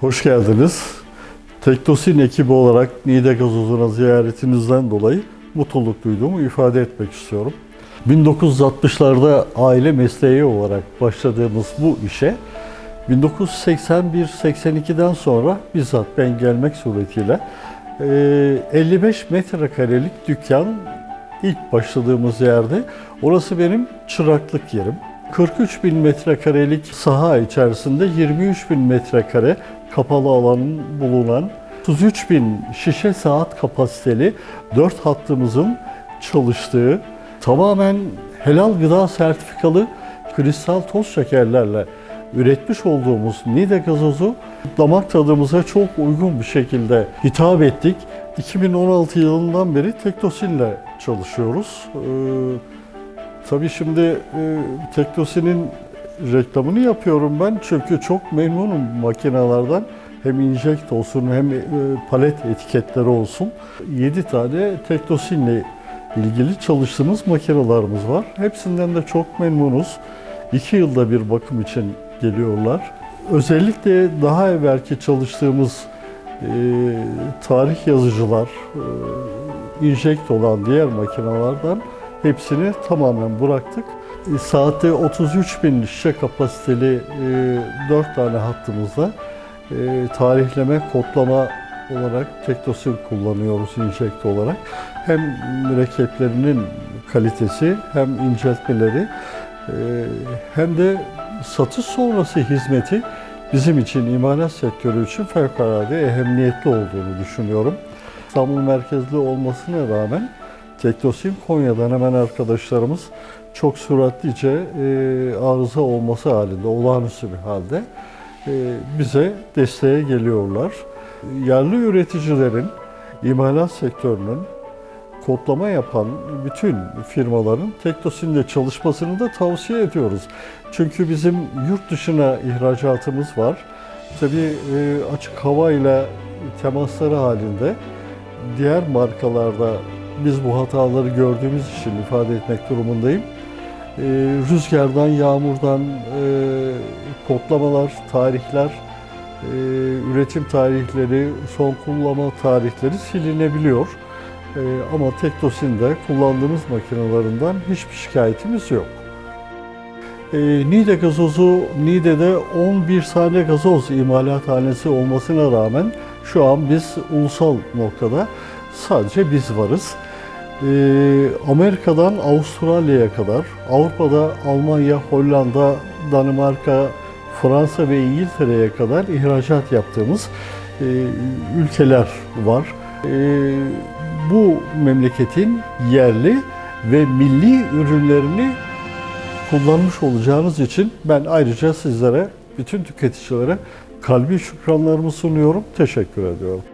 Hoş geldiniz. Teknosin ekibi olarak Niğde Gazozuna ziyaretinizden dolayı mutluluk duyduğumu ifade etmek istiyorum. 1960'larda aile mesleği olarak başladığımız bu işe 1981-82'den sonra bizzat ben gelmek suretiyle eee, 55 metrekarelik dükkan ilk başladığımız yerde orası benim çıraklık yerim. 43 bin metrekarelik saha içerisinde 23 bin metrekare kapalı alanın bulunan 33 bin şişe saat kapasiteli 4 hattımızın çalıştığı tamamen helal gıda sertifikalı kristal toz şekerlerle üretmiş olduğumuz Nide gazozu damak tadımıza çok uygun bir şekilde hitap ettik. 2016 yılından beri Teknosin'le çalışıyoruz. Ee, tabii şimdi e, Teknosin'in reklamını yapıyorum ben çünkü çok memnunum makinelerden. Hem injekt olsun hem e, palet etiketleri olsun. 7 tane Teknosin'le ilgili çalıştığımız makinelerimiz var. Hepsinden de çok memnunuz. 2 yılda bir bakım için geliyorlar. Özellikle daha evvelki çalıştığımız e, tarih yazıcılar, e, injekt olan diğer makinelerden hepsini tamamen bıraktık. Saatte 33 bin şişe kapasiteli e, 4 tane hattımızda e, tarihleme, kodlama olarak Teknosim kullanıyoruz injekt olarak. Hem mürekkeplerinin kalitesi hem inceltmeleri e, hem de satış sonrası hizmeti bizim için imalat sektörü için fevkalade ehemmiyetli olduğunu düşünüyorum. İstanbul merkezli olmasına rağmen Teknosim Konya'dan hemen arkadaşlarımız çok süratlice e, arıza olması halinde, olağanüstü bir halde e, bize desteğe geliyorlar. Yerli üreticilerin, imalat sektörünün kodlama yapan bütün firmaların Teknosim'de çalışmasını da tavsiye ediyoruz. Çünkü bizim yurt dışına ihracatımız var. Tabii e, açık havayla temasları halinde diğer markalarda biz bu hataları gördüğümüz için ifade etmek durumundayım. E, rüzgardan, yağmurdan e, kodlamalar, tarihler, e, üretim tarihleri, son kullanma tarihleri silinebiliyor. E, ama Teknosin'de kullandığımız makinelerinden hiçbir şikayetimiz yok. E, Niğde gazozu, Niğde'de 11 tane gazoz imalathanesi olmasına rağmen şu an biz ulusal noktada sadece biz varız. E, Amerika'dan Avustralya'ya kadar, Avrupa'da Almanya, Hollanda, Danimarka, Fransa ve İngiltere'ye kadar ihracat yaptığımız e, ülkeler var. E, bu memleketin yerli ve milli ürünlerini kullanmış olacağınız için ben ayrıca sizlere, bütün tüketicilere kalbi şükranlarımı sunuyorum. Teşekkür ediyorum.